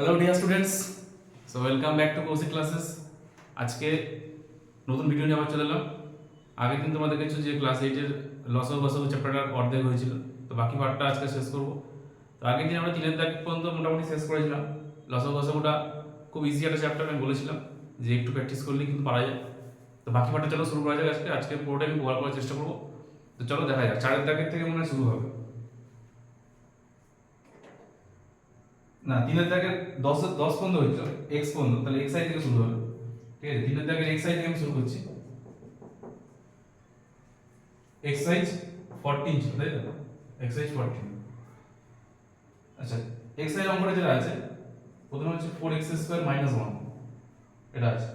Hello dear students so welcome back to Kaushik classes আজকে নতুন video নিয়ে আবার চলে এলাম। আগে কিন্তু তোমাদের দেখেছ যে ক্লাস এইটের লসও বসও চ্যাপ্টারটার অর্ধেক হয়েছিল। তো বাকি পার্টটা আজকে শেষ করব। তো আগের দিন আমরা তিনের দাগ পর্যন্ত মোটামুটি শেষ করেছিলাম। লসও বসওটা খুব ইজি একটা চ্যাপ্টার আমি বলেছিলাম যে একটু প্র্যাকটিস করলেই কিন্তু পারা যায়। তো বাকি পার্টটা চলো শুরু করা যাক আজকে। আজকে পুরোটাই আমি কভার করার চেষ্টা করব। তো চলো দেখা যাক। চারের দাগের থেকে মনে হয় শুরু হবে। না তিনের দাগের দশ দশ পর্যন্ত হয়েছিল এক্স পর্যন্ত তাহলে এক্স আই থেকে শুরু হলো ঠিক আছে তিনের দাগের এক্স আই থেকে আমি শুরু করছি। এক্সারসাইজ ফোরটিন ছিল, তাই তো? এক্সারসাইজ ফোরটিন আচ্ছা এক্সারসাইজ অঙ্কটা যেটা আছে, প্রথমে হচ্ছে four x square minus one এটা আছে।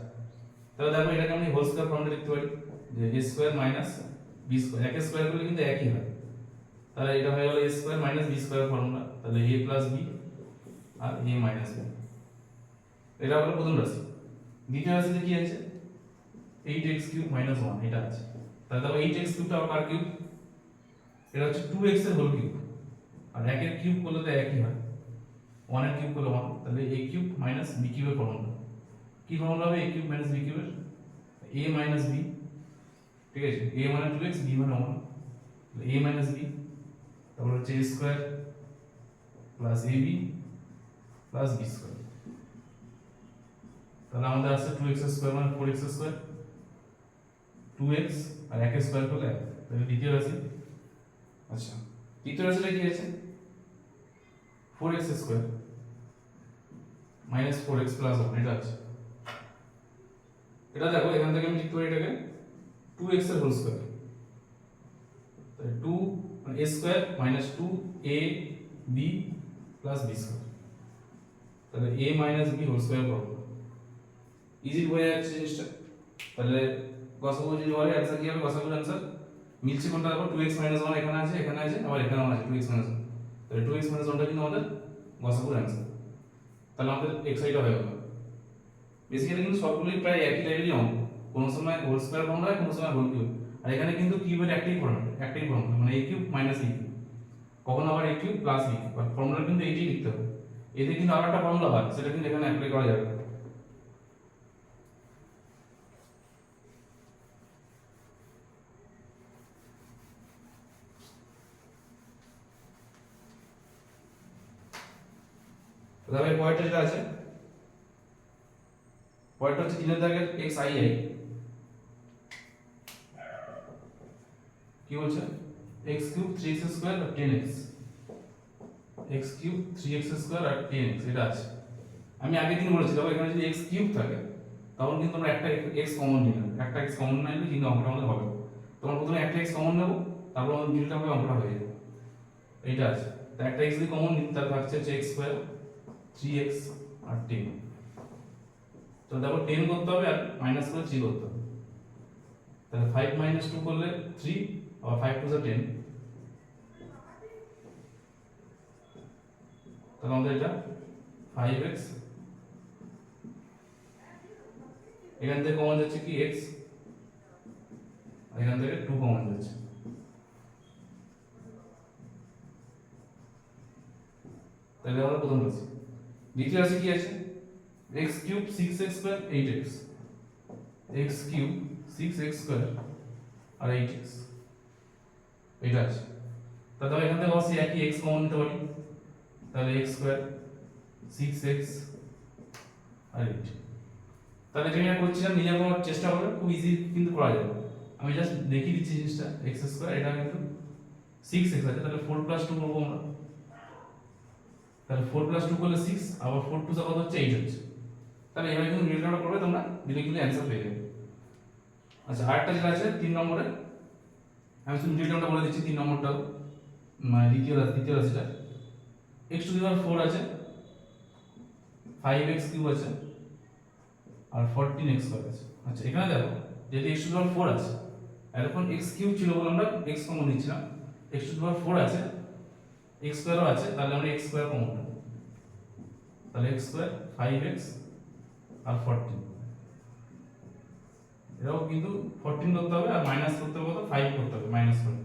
তাহলে দেখো, এটাকে আমি হোল স্কোয়ার ফর্মে লিখতে পারি, যে a square minus b square একে স্কোয়ার করলে কিন্তু একই হয়। তাহলে এটা হয়ে গেল a square minus b square formula তাহলে এ প্লাস বি আর এ মাইনাস বি এটা হলো প্রথম রাশি। দ্বিতীয় রাশিতে কি আছে? Eight x cube minus one এটা আছে। তাহলে দেখো এইট এক্স কিউবটা আবার কার কিউব এটা হচ্ছে টু এক্সের হোল কিউব আর একের কিউব করলে তো একই হয়। ওয়ানের কিউব করলে ওয়ান তাহলে এ কিউব মাইনাস বি কিউবের ফর্মুলা কি ফর্মুলা হবে? এ কিউব মাইনাস বি কিউবের এ মাইনাস বি ঠিক আছে? এ মানে টু এক্স বি মানে ওয়ান এ মাইনাস বি তারপর হচ্ছে a square plus a b plus b square তাহলে আমাদের আছে টু এক্স স্কোয়ার মানে four x square two x আর এক স্কোয়ার করলে এক। তাহলে দ্বিতীয় রাশি। আচ্ছা তৃতীয় রাশিটা কি আছে four x square minus four x plus one এটা আছে। এটা দেখো এখান থেকে আমি লিখতে পারি এটাকে টু এক্সের হোল স্কোয়ার তাহলে টু মানে a square minus two a b plus b square তাহলে a minus b whole square করব ইজি বোঝা যাচ্ছে জিনিসটা। তাহলে গসাগু যদি বলে অ্যান্সার কি হবে? গসাগুর অ্যান্সার মিলছে কোনটা? দেখো টু এক্স মাইনাস ওয়ান এখানে আছে এখানে আছে, আবার এখানেও আছে টু এক্স মাইনাস ওয়ান তাহলে টু এক্স মাইনাস ওয়ানটা কিন্তু আমাদের গসাগুর অ্যান্সার তাহলে আমাদের এক্স আইটা হয়ে গেল। বেসিক্যালি কিন্তু সবগুলোই প্রায় একই টাইপেরই অঙ্ক। কোনো সময় হোল স্কোয়ার ফর্মুলা হয়, কোনো সময় হোল কিউব আর এখানে কিন্তু কিউবের একটাই ফর্মুলা একটাই ফর্মুলা মানে a cube minus e cube কখনো আবার a cube plus b cube R formula কিন্তু এইটাই লিখতে হবে। এতে কিন্তু আবার একটা ফর্মুলা হয়, সেটা কিন্তু এখানে অ্যাপ্লাই করা যাবে। তাহলে পয়েন্টটা যেটা আছে পয়েন্টটা হচ্ছে তিনের দাগের এক্স আই আই কি বলছে? X cube three x square ten x x cube three x square আর টেন এক্স এটা আছে। আমি আগের দিন বলেছিলাম এখানে যদি এক্স কিউব থাকে, তখন কিন্তু আমরা একটা এক্স কমন নিলাম একটা এক্স কমন না নিলে কিন্তু অঙ্কটা আমাদের হবে। তোমার প্রথমে একটা এক্স কমন নেব, তারপর আমাদের মিলটা হবে অঙ্কটা হয়ে যাবে। এইটা আছে। তো একটা এক্স যদি কমন নিই তার থাকছে হচ্ছে এক্স স্কোয়ার থ্রি এক্স আর টেন তো দেখো টেন করতে হবে আর মাইনাস করে থ্রি করতে হবে। তাহলে ফাইভ মাইনাস টু করলে থ্রি আবার ফাইভ টু টেন তাহলে এটা ফাইভ এক্স এখান থেকে কমন যাচ্ছে কি এক্স এখান থেকে টু কমন যাচ্ছে। তাহলে আমরা প্রথম রাশি দ্বিতীয় রাশি কি আছে? X cube six x square eight x x cube six x square আর এইট এক্স এটা আছে। তাহলে এখান থেকে অবশ্যই একই এক্স কমন নিতে পারি। তাহলে এক্স স্কোয়ার সিক্স এক্স আর এইট তাহলে যেটা আমি করছিলাম নিজে করার চেষ্টা করবে খুব ইজি কিন্তু করা যাবে। আমি জাস্ট দেখিয়ে দিচ্ছি জিনিসটা এক্স স্কোয়ার এটা কিন্তু সিক্স এক্স আছে, তাহলে ফোর প্লাস টু করব আমরা। তাহলে ফোর প্লাস টু করলে সিক্স আবার ফোর টু কত হচ্ছে এইট হচ্ছে। তাহলে এভাবে কিন্তু নির্ণয় করবে তোমরা দিলে কিন্তু অ্যান্সার পেয়ে যাবে। আচ্ছা আরেকটা যেটা আছে, তিন নম্বরে, আমি শুধু ডিটেলটা বলে দিচ্ছি, তিন নম্বরটাও। মানে দ্বিতীয় দ্বিতীয় রাশিটা। X to the power four আছে ফাইভ এক্স কিউব আছে, আর ফোরটিন স্কোয়ার আছে। আচ্ছা এখানে দেখো, যেহেতু x to the power four আছে এখন এক্স কিউব ছিল বলে আমরা এক্স কমন নিচ্ছিলাম x to the power four আছে এক্স স্কোয়ারও আছে, তাহলে আমরা এক্স স্কোয়ার কমন নেব তাহলে এক্স স্কোয়ার ফাইভ এক্স আর ফোরটিন এটাও কিন্তু ফোরটিন করতে হবে আর মাইনাস করতে হবে ফাইভ করতে হবে মাইনাস করে।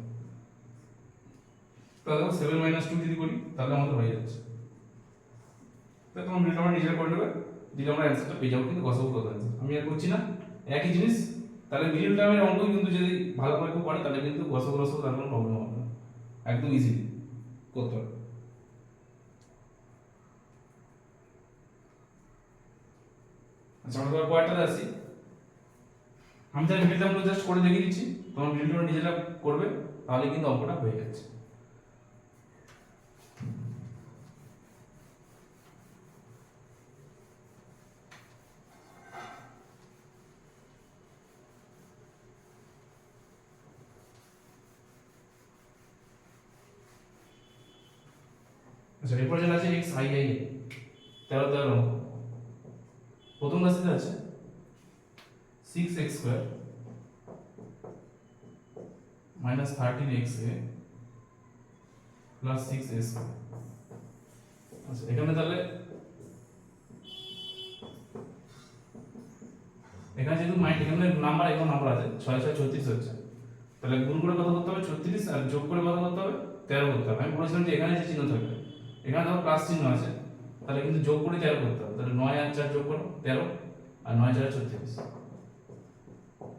তাহলে সেভেন মাইনাস টু যদি করি, তাহলে আমাদের হয়ে যাচ্ছে। তাহলে তোমার আমরা নিজেরা করে নেবে, দিলে আমরা অ্যান্সারটা পেয়ে যাব, কিন্তু গসাগু অ্যান্সার আমি আর করছি না, একই জিনিস, তাহলে মিডিল টার্মের অঙ্ক কিন্তু যদি ভালো করে কেউ পারে, তাহলে কিন্তু গসাগু রসাগু তার কোনো প্রবলেম হবে না। একদম ইজিলি করতে পারবে আচ্ছা আমরা তোমার পয়েন্টটাতে আসি। আমি তাহলে মিডিল টার্মগুলো জাস্ট করে দেখিয়ে দিচ্ছি, তোমার মিডিল টার্ম নিজেরা করবে, তাহলে কিন্তু অঙ্কটা হয়ে যাচ্ছে। আচ্ছা এরপর যেটা আছে এক্স আই আই তেরো তেরো প্রথম রাশিতে আছে six x square minus thirteen x a plus six a square আচ্ছা এখানে তাহলে এখানে যেহেতু মাইন্ড এখানে নাম্বার এখন নাম্বার আছে, ছয় ছয়, ছত্রিশ হচ্ছে। তাহলে গুণ করে কত করতে হবে? ছত্রিশ আর যোগ করে কত করতে হবে? তেরো করতে হবে। আমি বলেছিলাম যে এখানে যে চিহ্ন থাকবে এখানে ধরো প্লাস চিহ্ন আছে। তাহলে কিন্তু যোগ করে তেরো করতে হবে। তাহলে নয় আর চার যোগ করো, তেরো আর নয় চার ছত্রিশ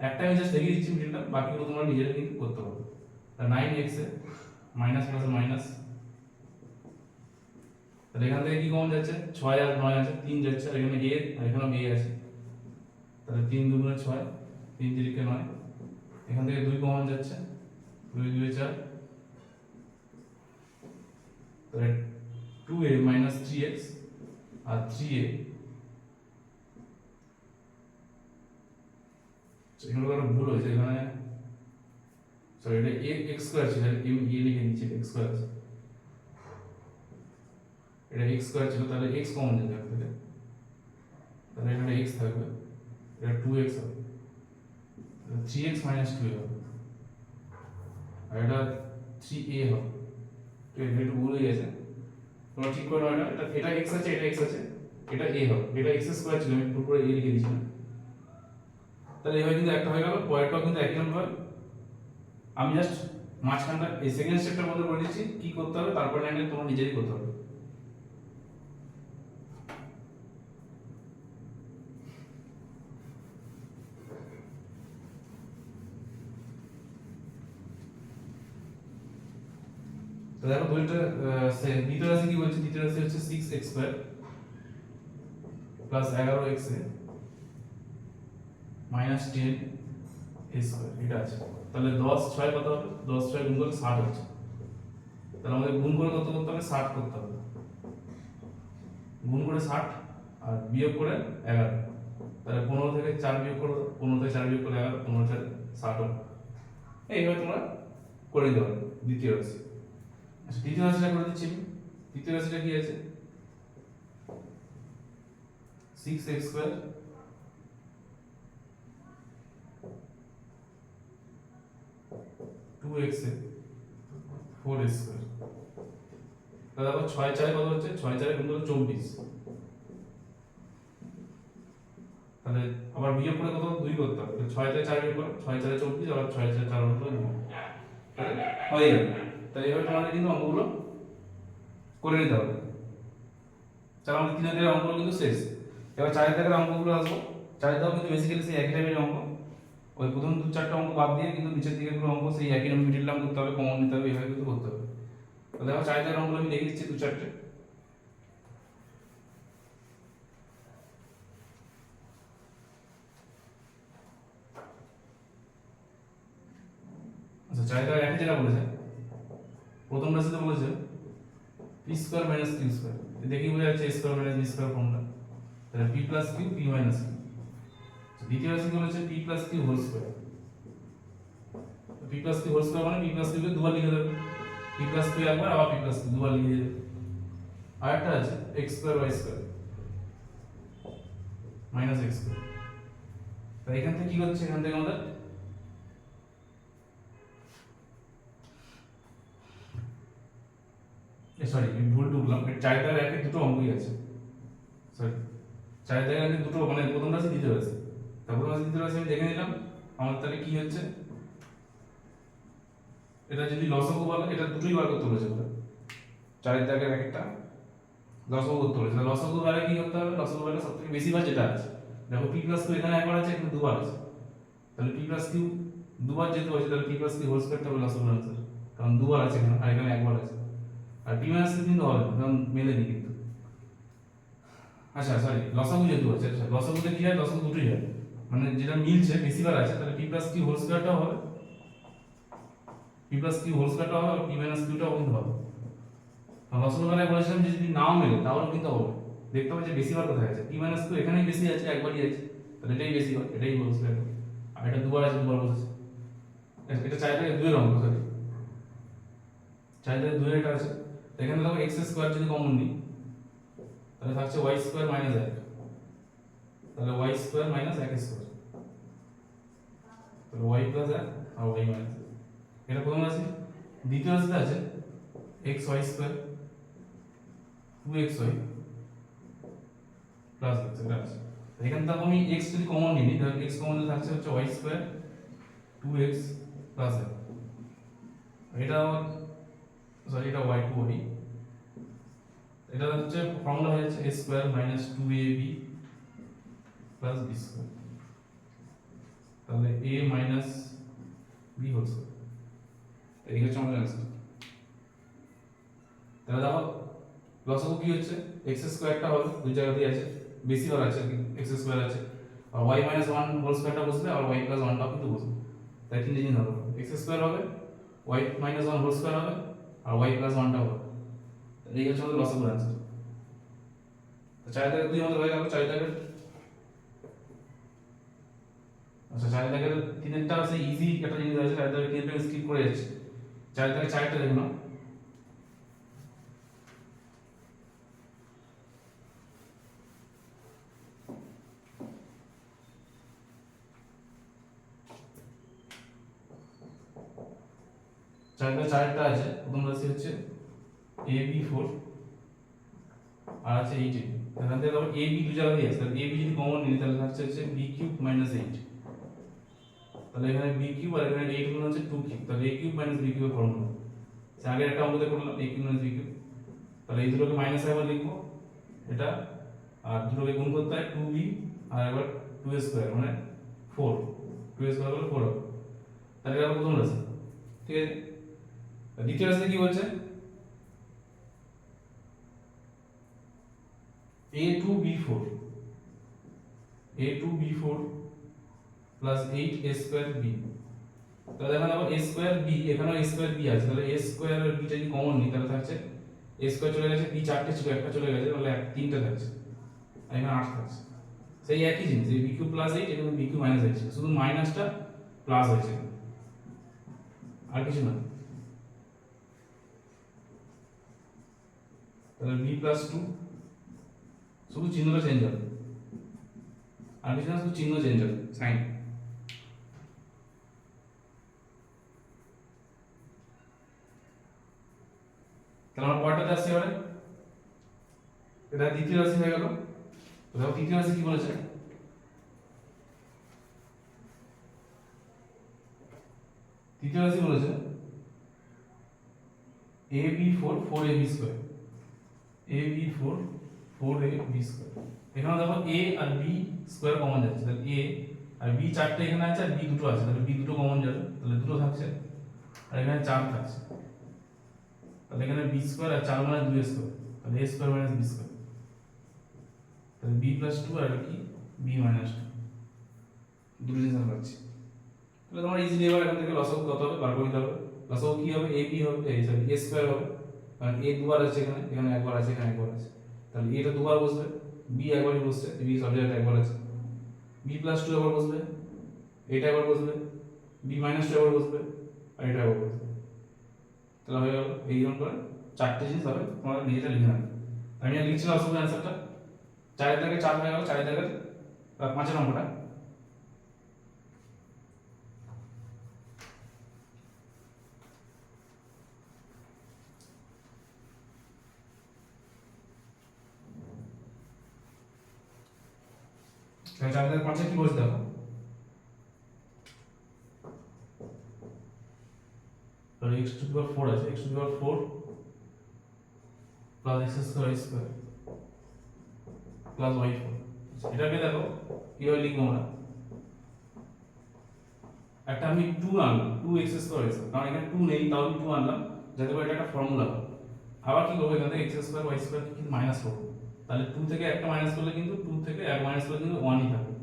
একটা আমি জাস্ট দেখিয়ে দিচ্ছি মিডিলটা, বাকিগুলো তোমরা নিজেরা কিন্তু করতে পারবে তাহলে nine x minus plus minus তাহলে এখান থেকে কি কমন যাচ্ছে? ছয় আর নয় আছে, তিন যাচ্ছে, আর এখানে এ আর এখানে এ আছে। তাহলে তিন দুগুণে ছয়, তিন তিরিকে নয়। এখান থেকে দুই কমন যাচ্ছে, দুই দুই চার। তাহলে two a minus three x R three a এখানে একটা ভুল হয়েছে, এখানে সরি এটা এ এক্স স্কোয়ার ছিল এম এ লিখে নিচ্ছে এক্স স্কোয়ার আছে। এটা এক্স স্কোয়ার ছিল, তাহলে এক্স কমন যাবে থেকে তাহলে এখানে এক্স থাকবে, এটা টু এক্স হবে। Three x minus two a হবে। আর এটা থ্রি এ হবে। তো এটা একটু ভুল হয়ে গেছে। তোমরা ঠিক করে না এটা এটা এক্স আছে, এটা এক্স আছে। এটা এ হবে। এটা এক্স স্কোয়ার ছিল, আমি পুরো এ লিখে দিয়েছিলাম। তাহলে এভাবে কিন্তু একটা হয়ে গেল পরেরটাও কিন্তু একই নম্বর আমি জাস্ট মাঝখানটা, এই সেকেন্ড স্টেপটার মধ্যে করে দিচ্ছি, কী করতে হবে? তারপর লাইনে তোমার নিজেরই করতে হবে। দেখো বইটা দ্বিতীয় রাশি কি বলছে দ্বিতীয় রাশি হচ্ছে সিক্স এক্স স্কোয়ার প্লাস এগারো x a minus ten a square এটা আছে তাহলে দশ ছয় কত হবে দশ ছয় গুণ করলে ষাট হচ্ছে তাহলে আমাদের গুণ করে কত করতে হবে ষাট করতে হবে গুণ করে ষাট আর বিয়োগ করে এগারো তাহলে পনেরো থেকে চার বিয়োগ করো পনেরো থেকে চার বিয়োগ করে এগারো পনেরো থেকে ষাট হবে এইভাবে তোমরা করে দিতে দ্বিতীয় রাশি আচ্ছা তৃতীয় রাশিটা করে দিচ্ছি তৃতীয় রাশিটা কি আছে? Six x square two x four x square তাহলে আবার ছয় চারে কত হচ্ছে? ছয় চারে কিন্তু চব্বিশ। তাহলে আবার বিয়োগ করে কত? দুই করতে হবে। ছয় চারে চার বিয়োগ করো। ছয় চারে চব্বিশ, আবার ছয় চারে চার হয়ে যাবে তাহলে এভাবে তোমাদের কিন্তু অঙ্কগুলো করে নিতে হবে। তাহলে আমাদের তিন হাজারের অঙ্কগুলো কিন্তু শেষ। এবার চারের দাগের অঙ্কগুলো আসব। চারের দাও কিন্তু বেসিক্যালি সেই একই টাইপের অঙ্ক। ওই প্রথম দু চারটা অঙ্ক বাদ দিয়ে কিন্তু নিচের দিকে গুলো অঙ্ক সেই একই রকম মিডিল করতে হবে কমন নিতে হবে এভাবে কিন্তু করতে হবে। তো দেখো চারের দাগের অঙ্কগুলো আমি দেখে দিচ্ছি দু চারটে। আচ্ছা দাগের একই যেটা বলেছে প্রথম রাশিতে বলেছে p square minus q square দেখি বোঝা যাচ্ছে স্কোয়ার মাইনাস বি স্কোয়ার ফর্মটা তাহলে p plus q p minus q দ্বিতীয় রাশি বলেছে? P plus q whole square p plus q whole square মানে পি প্লাস কিউকে দুবার লিখে দেবে। পি প্লাস কিউ একবার, আবার পি প্লাস কিউ দুবার লিখে দেবে। আরেকটা আছে x square y square minus x square তাই এখান থেকে কি হচ্ছে? এখান থেকে আমাদের সরি আমি ভুল ঢুকলাম। চার দাগের একে দুটো অঙ্কই আছে। সরি চার দাগের একে দুটো মানে প্রথম রাশি, দ্বিতীয় রাশি। তারপর রাশি, দ্বিতীয় রাশি আমি দেখে নিলাম। আমার তাহলে কি হচ্ছে? এটা যদি লসগু বলে, এটা দুটোই বার করতে বলেছে বলে। চারের এক একটা লসাগু করতে বলেছে। লসাগু বেলা কি করতে হবে? লসাগু বেলা সব থেকে বেশি বার যেটা আছে দেখো পি প্লাস কিউ এখানে একবার আছে, এখানে দুবার আছে। তাহলে পি প্লাস কিউ দুবার যেতে হয়েছে তাহলে পি প্লাস কিউ হোল স্কোয়ারটা হবে লসাগু আনসার কারণ দুবার আছে এখানে, আর এখানে একবার আছে। আর পি মাইনাস কিন্তু হবে কারণ মেলেনি কিন্তু। আচ্ছা সরি লসাগু যেহেতু আছে আচ্ছা লসাগুতে কি হয়? লসাগু দুটোই হয়। মানে যেটা মিলছে বেশিবার আছে, তাহলে পি প্লাস কিউ হোল স্কোয়ারটাও হবে। পি প্লাস কিউ হোল স্কোয়ারটাও হবে আর পি মাইনাস কিউটাও কিন্তু হবে। আর বেলায় বলেছিলাম যে যদি নাও মেলে, তাহলেও কিন্তু হবে। দেখতে হবে যে বেশিবার কোথায় আছে। পি মাইনাস কিউ এখানেই বেশি আছে, একবারই আছে। তাহলে এটাই বেশি হয়, এটাই হোল স্কোয়ার আর এটা দুবার আছে, দুবার বসেছে। এটা চার থেকে দুয়ের অঙ্ক সরি থেকে দুয়ের এটা আছে। এখানে দেখো এক্স স্কোয়ার যদি কমন নিই, তাহলে থাকছে ওয়াই স্কোয়ার মাইনাস এক। তাহলে ওয়াই স্কোয়ার মাইনাস এক স্কোয়ার তাহলে ওয়াই প্লাস এক আর ওয়াই মাইনাস এটা প্রথম রাশি। দ্বিতীয় রাশিতে আছে x y square two x y plus x এটা আছে এখান আমি এক্স যদি কমন নিই, তাহলে এক্স কমন থাকছে হচ্ছে y square two x plus এক। এটা সরি এটা ওয়াই টু এটা হচ্ছে ফর্মুলা হয়ে যাচ্ছে a square minus two a b plus b square তাহলে a minus b whole square এই হচ্ছে আমাদের অ্যান্সার তাহলে দেখো লসাগু কি হচ্ছে? এক্স স্কোয়ারটা হবে, দুই জায়গাতেই আছে। বেশি বার আছে এক্স স্কোয়ার আছে। আর ওয়াই মাইনাস ওয়ান হোল স্কোয়ারটা বসবে আর ওয়াই প্লাস ওয়ানটাও কিন্তু বসবে। তাই তিনটে জিনিস হবে। এক্স স্কোয়ার হবে y minus one whole square হবে আর ওয়াই প্লাস ওয়ানটা হবে। এই হচ্ছে আমাদের লসাগুর অ্যান্সার চার দাগের দুই আমাদের হয়ে গেল চার আচ্ছা চার দাগের তিনেরটা আছে ইজি একটা জিনিস আছে চার তিনটা স্কিপ করে যাচ্ছে। চার থেকে চারটা দেখুন। চারটা চারটা আছে। প্রথম রাশি হচ্ছে এ বি ফোর আর আছে এইট এ। থেকে আবার এ বি দু জায়গাতেই আছে। তাহলে এ বি যদি কমন নিই, তাহলে থাকছে হচ্ছে বি কিউব মাইনাস এইট তাহলে এখানে বি কিউব আর এখানে এইট গুণ হচ্ছে টু কিউব তাহলে এ কিউব মাইনাস বি কিউবের ফর্মুলা। আগের একটা অঙ্কতে করলাম a cube minus b cube তাহলে এই দুটোকে মাইনাস একবার লিখব। এটা, আর দুটোকে গুণ করতে হয় টু বি আর একবার টু স্কোয়ার মানে ফোর টু স্কোয়ার হলো ফোর তাহলে এটা প্রথম রাশি। ঠিক আছে? দ্বিতীয় রাশিতে কি বলছে? A two b four a two b four plus eight a square b তাহলে এখানে আবার এ স্কোয়ার বি এখানেও এ স্কোয়ার বি আছে। তাহলে এ স্কোয়ার আর বিটা যদি কমন নিই, তাহলে থাকছে এ স্কোয়ার চলে গেছে বি চারটে ছিল, একটা চলে গেছে, তাহলে এক, তিনটা থাকছে। আর এখানে আট থাকছে। সেই একই জিনিস, এই বি কিউ প্লাস এইট এখানে বি কিউ মাইনাস এইট শুধু মাইনাসটা প্লাস হয়েছে। আর কিছু না তাহলে বি প্লাস টু শুধু চিহ্নটা চেঞ্জ হবে। আর কিছু না, শুধু চিহ্ন চেঞ্জ হবে সাইন তাহলে আমরা পরেরটাতে আসছি এবারে। এটা দ্বিতীয় রাশি হয়ে গেল। দেখো, তৃতীয় রাশি কি বলেছে? তৃতীয় রাশি বলেছে a b four four a b square a b four four a b square এখানে দেখো এ আর বি স্কোয়ার কমন যাচ্ছে। তাহলে এ আর বি চারটে এখানে আছে আর বি দুটো আছে। তাহলে বি দুটো কমন যাবে। তাহলে দুটো থাকছে। আর এখানে চার থাকছে। তাহলে এখানে বি স্কোয়ার আর চার মানে দুই স্কোয়ার তাহলে a square minus b square তাহলে বি প্লাস টু আর কি? বি মাইনাস টু দুটো জিনিস পাচ্ছি। তাহলে তোমার ইজিলি এবার এখান থেকে লসও কত হবে? বার করে দিতে হবে। লসও কি হবে? এ বি হবে। সরি এ স্কোয়ার হবে। কারণ এ দুবার আছে এখানে এখানে একবার আছে, এখানে একবার আছে। তাহলে এটা দুবার বসবে বি একবারই বসছে বি সব জায়গায় একবার আছে। বি প্লাস টু একবার বসবে এটা একবার বসবে বি মাইনাস টু একবার বসবে, আর এটা একবার বসবে। তাহলে হয়ে গেল এইরকম করে চারটে জিনিস হবে তোমরা নিজেটা লিখে নেবে আমি আর লিখছি অসুবিধা অ্যান্সারটা চারের থেকে চার হয়ে গেল চারের থেকে পাঁচের নম্বরটা তাহলে চার থেকে পাঁচে কি বলছে দেখো? তাহলে x টু পাওয়ার 4 আছে, x to power 4 plus x square square plus Y four এটাকে দেখো, কীভাবে লিখব আমরা? একটা আমি টু আনলাম টু এক্স স্কোয়ার এক্স কারণ এখানে টু নেই, তাও আমি টু আনলাম। যাতে করে এটা একটা ফর্মুলা আবার কি করব? এখান থেকে এক্স স্কোয়ার ওয়াই স্কোয়ার কিন্তু মাইনাস করব। তাহলে টু থেকে একটা মাইনাস করলে কিন্তু টু থেকে এক মাইনাস করলে কিন্তু ওয়ানই থাকবে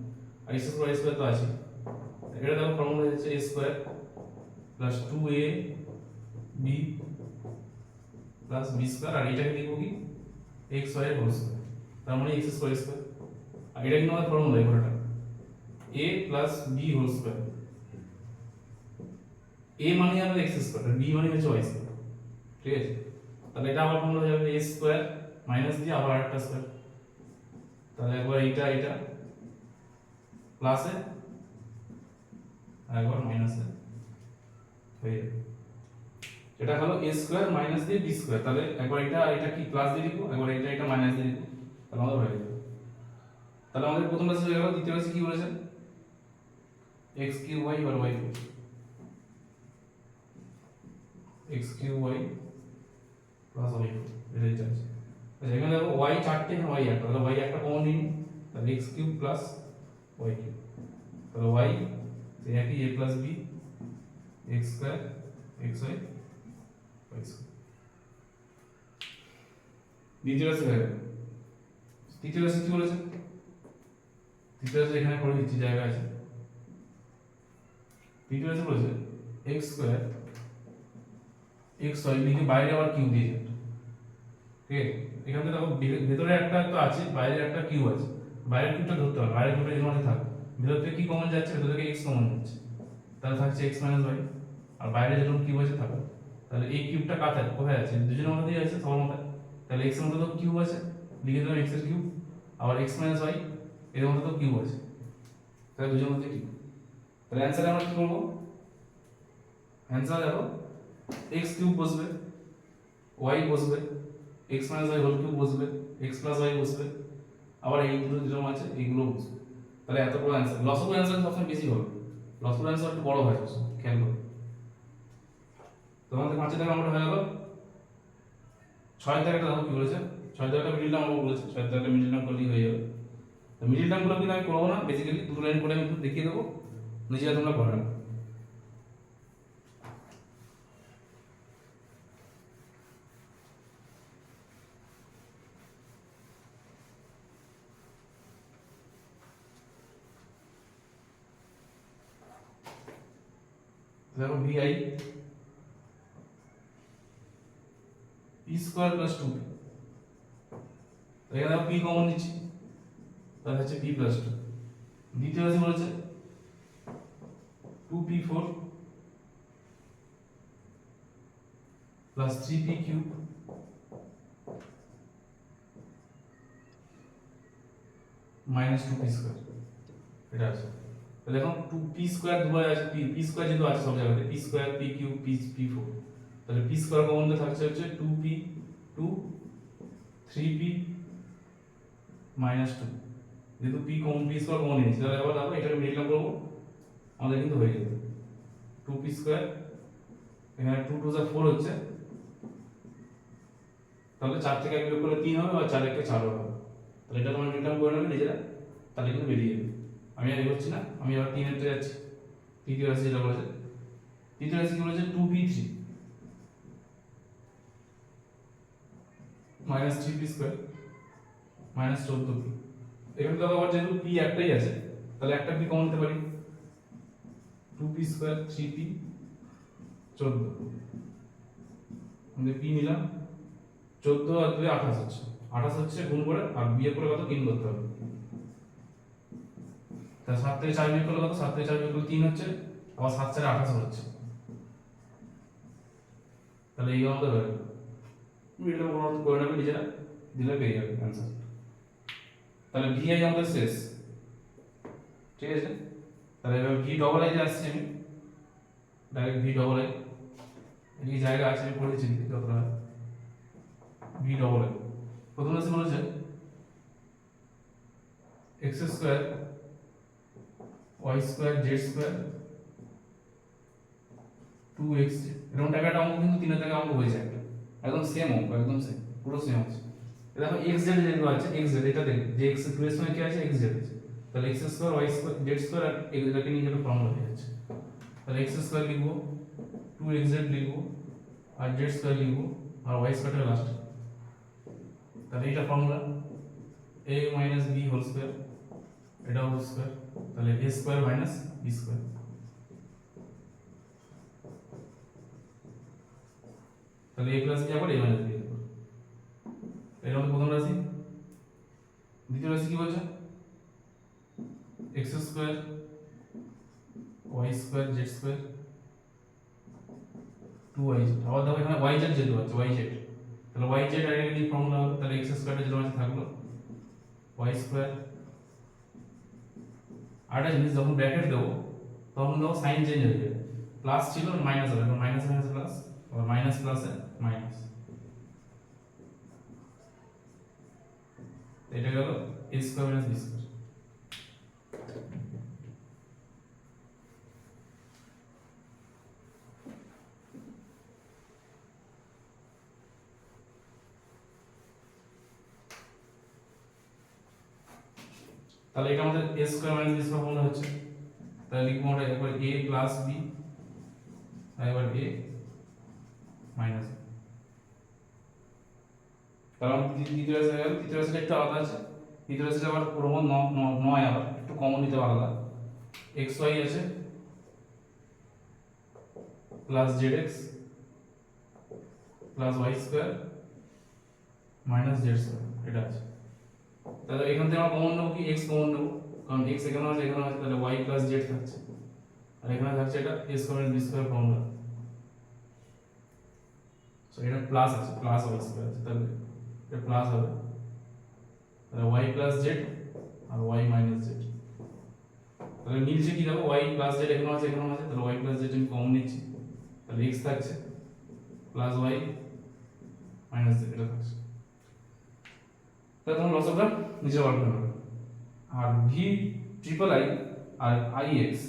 আর এক্স স্কোয়ার স্কোয়ার তো আছে এটা দেখো ফর্মুলা হচ্ছে A square plus two A B plus B square আর এটাকে লিখব কি? এক্স ওয়াই হোল স্কোয়ার তার মানে এক্স স্কোয়ার স্কোয়ার আর এটা কিন্তু আমাদের ফর্মুলা এবারটা A plus B whole square A মানে আমাদের এক্স স্কোয়ার বি মানে হচ্ছে ওয়াই স্কোয়ার ঠিক আছে? তাহলে এটা আবার ফর্মুলা হয়ে যাবে এ স্কোয়ার মাইনাস দিয়ে আবার একটা স্কোয়ার তাহলে একবার এইটা এটা প্লাসে একবার মাইনাসে হয়ে যাবে এটা হলো এ স্কোয়ার মাইনাস দিয়ে বি স্কোয়ার তাহলে একবার এটা এটা কি? প্লাস দিয়ে দিব একবার এটা এটা মাইনাস দিয়ে দিব তাহলে আমাদের হয়ে যাবে তাহলে আমাদের প্রথম রাশি হয়ে গেল, দ্বিতীয় রাশি কি বলেছে? এক্স কিউ ওয়াই আর Y X Q Y plus Y এটাই চাইছে এখানে দেখো ওয়াই চারটে না ওয়াই একটা? তাহলে ওয়াই একটা কমন নিন তাহলে X cube plus Y cube তাহলে ওয়াই সেই একই A plus B X square X Y Y দ্বিতীয় রাশি হয়ে গেল তৃতীয় রাশি কি বলেছে? তৃতীয় রাশি এখানে করে দিচ্ছি, জায়গা আছে। তৃতীয় রাশি বলেছে এক্স স্কোয়ার এক্স ওয়াই লিখে বাইরে আবার কিউ দিয়েছে ঠিক আছে? এখান থেকে দেখো ভেতরে একটা তো আছে বাইরে একটা কিউ আছে। বাইরের কিউটা ধরতে হবে, বাইরের কিউটা মধ্যে থাকবে ভেতর থেকে কি কমন যাচ্ছে? ভেতর থেকে এক্স কমন যাচ্ছে। তাহলে থাকছে এক্স মাইনাস ওয়াই আর বাইরে যখন কিউ আছে থাকবে তাহলে এই কিউবটা কাছে কোথায় আছে? দুজনের মধ্যেই আছে, সবার মধ্যে। তাহলে এক্স মধ্যে তো কিউব আছে, লিখে দিলাম এক্সের কিউব আবার এক্স মাইনাস ওয়াই এর মধ্যে তো কিউব আছে। তাহলে দুজনের মধ্যে কিউব তাহলে অ্যান্সারে আমরা কি করব? অ্যান্সার দেখো এক্স কিউব বসবে ওয়াই বসবে। X minus Y whole cube বসবে এক্স প্লাস ওয়াই বসবে, আবার এই দুটো যেরকম আছে, এইগুলো বসবে। তাহলে এত বড় অ্যান্সার লসগুলো অ্যান্সার সবসময় বেশি হবে। লসগুলো অ্যান্সার একটু বড় হয় সবসময় খেয়াল করো। তোমাদের পাঁচে দেখা আমরা হয়ে গেল। ছয় জায়গাটা দেখো কি বলেছে? ছয় জায়গাটা মিডিল টার্ম আমরা বলেছে, ছয় জায়গাটা মিডিল টার্ম করলেই হয়ে যাবে। তো মিডিল টার্মগুলো কিন্তু আমি করব না বেসিক্যালি দুটো লাইন করে আমি দেখিয়ে দেবো। নিজেরা তোমরা করে নাও দেখো ভিআই পি স্কোয়ার প্লাস টু এখানে পি কমন নিচ্ছি, তাহলে হচ্ছে পি প্লাস টু দ্বিতীয় রাশি বলেছে two P four plus three P cube minus two P square এটা আছে। তাহলে এখন টু পি স্কোয়ার দুবার আছে পি পি স্কোয়ার যেহেতু আছে সব জায়গাতে P square P Q P P four তাহলে পি স্কোয়ার কমন থাকছে হচ্ছে two P two three P minus two যেহেতু P common P square common নিয়েছি তাহলে এবার দেখো এটাকে মিডিল করব। আমাদের কিন্তু হয়ে যাবে। টু পি স্কোয়ার এখানে টু টু যা ফোর হচ্ছে। তাহলে চার থেকে এক বিয়োগ করলে তিন হবে আর চার একে চার হবে। তাহলে এটা তোমার মিডিল করে নেবে, নিজেরা। তাহলে কিন্তু বেরিয়ে যাবে। আমি আর এগোচ্ছি না, আমি আবার তিনেরটা যাচ্ছি। তৃতীয় রাশি যেটা বলেছে, তৃতীয় রাশি কি বলেছে? Two P three minus three P square minus চোদ্দ পি এখানে তো আবার যেহেতু পি একটাই আছে, তাহলে একটা পি কমন নিতে পারি। Two P square three P চোদ্দ। আমাদের পি নিলাম, চোদ্দ আর দুই আঠাশ হচ্ছে। আঠাশ হচ্ছে গুণ করে, আর বিয়ে করে কত? তিন করতে হবে। তা সাত থেকে চার বিয়োগ করলে কত? সাত থেকে চার বিয়োগ করলে তিন হচ্ছে, আবার সাত চারে আঠাশ হচ্ছে। তাহলে এই আমাদের হয়ে গেল কোনো করে নেবে, নিজেরা দিলে পেয়ে যাবে অ্যান্সার তাহলে ভি আই আমাদের শেষ। ঠিক আছে? তাহলে এবার ভি ডবল আই যে আসছে, আমি ডাইরেক্ট ভি ডবল আই এই জায়গা আছে, আমি পড়েছি যতটা ভি ডবল আই প্রথম রাশি বলেছে X square Y square Z square two X এরকম টাকাটা অঙ্ক কিন্তু তিনের টাকা অঙ্ক হয়েছে একটা একদম সেম অঙ্ক, একদম সেম পুরো সেম আছে দেখো এক্স জেড যেগুলো আছে এক্স জেড এটা দেখবে যে এক্স টু এর সঙ্গে কি আছে? এক্স জেড আছে। তাহলে X square Y square Z square আর এটাকে নিয়ে একটা ফর্মুলা হয়ে যাচ্ছে তাহলে এক্স স্কোয়ার লিখব টু এক্স জেড লিখব, আর জেড স্কোয়ার লিখব, আর ওয়াই স্কোয়ারটা লাস্ট তাহলে এটা formula A minus B whole square এটা হোল স্কোয়ার তাহলে A square minus B square তাহলে এ প্লাস বি আবার এ মাইনাস বি এটা আমাদের প্রথম রাশি, দ্বিতীয় রাশি কি বলছে? X square Y square Z square two Y Z আবার দেখো এখানে ওয়াই জেড যেহেতু আছে ওয়াই জেড তাহলে ওয়াই জেড ডাইরেক্টলি ফর্মুলা হবে তাহলে এক্স স্কোয়ারটা যেরকম আছে থাকল ওয়াই স্কোয়ার আরেকটা জিনিস, যখন ব্র্যাকেট দেবো, তখন দেখো সাইন চেঞ্জ হয়ে যাবে প্লাস ছিল মাইনাস হবে, এখন মাইনাস মাইনাস প্লাস আবার মাইনাস প্লাসে মাইনাস এটা গেল A square minus B square তাহলে এটা আমাদের A square minus B square formula হচ্ছে। তাহলে লিখব আমরা একবার এ প্লাস বি এবার এ মাইনাস কারণ দ্বিতীয় রাশি গেল। তৃতীয় রাশিটা একটু আলাদা আছে। তৃতীয় রাশিটা আবার ওরকম ন- ন- নয় আবার। একটু কমন নিতে আলাদা। এক্স ওয়াই আছে। Plus Z X plus Y square minus Z square এটা আছে। তাহলে এখান থেকে আমরা কমন নেব কি? এক্স কমন নেব। কারণ এক্স এখানে আছে এখানে আছে, তাহলে ওয়াই প্লাস জেড থাকছে। আর এখানে থাকছে এটা A square B square formula so এটা প্লাস আছে প্লাস ওয়াই স্কোয়ার আছে, তাহলে এটা প্লাস হবে। তাহলে ওয়াই প্লাস জেড আর ওয়াই মাইনাস জেড তাহলে নিচে কি দেবো ওয়াই প্লাস জেড এখানে আছে এখানে আছে, তাহলে ওয়াই প্লাস জেড আমি কমন নিচ্ছি। তাহলে এক্স থাকছে প্লাস ওয়াই মাইনাস জেড এটা থাকছে। তাহলে তোমার লসটা নিচে বার করবে আর ভি ট্রিপল আই আর আই এক্স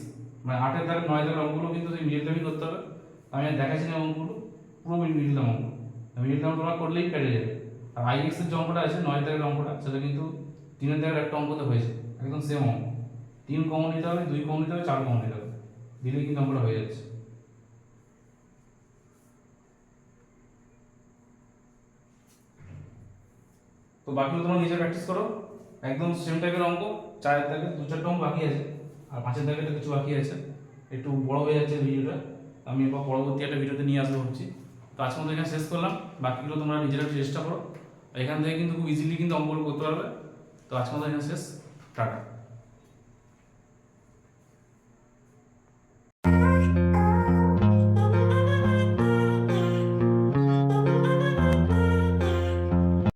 মানে আটের দাগে নয় দাগের অঙ্কগুলো কিন্তু সেই মিডিল টার্মই করতে হবে। আমি দেখাচ্ছি না অঙ্কগুলো, পুরো মিডিল টার্ম অঙ্ক। মিডিল টার্ম তোমরা করলেই পেরে যাবে। আর আই এক্সের যে অঙ্কটা আছে, নয় দাগের অঙ্কটা, সেটা কিন্তু তিনের দাগের একটা অঙ্কতে হয়েছে, একদম সেম অঙ্ক। তিন কমন নিতে হবে, দুই কমন নিতে হবে, চার কমন নিতে হবে। দিলেই কিন্তু অঙ্কটা হয়ে যাচ্ছে। তো বাকিগুলো তোমরা নিজে প্র্যাকটিস করো। একদম সেম টাইপের অঙ্ক, চারের দাগে, দু চারটা অঙ্ক বাকি আছে, আর পাঁচের দাগে একটা কিছু বাকি আছে। একটু বড় হয়ে যাচ্ছে ভিডিওটা, আমি এবার পরবর্তী একটা ভিডিওতে নিয়ে আসব ভাবছি। তো আজকে মতো এখানে শেষ করলাম, বাকিগুলো তোমরা নিজেরা চেষ্টা করো। এখান থেকে কিন্তু খুব ইজিলি কিন্তু অঙ্কগুলো করতে পারবে। তো আজকে মতো এখানে শেষ, টাটা।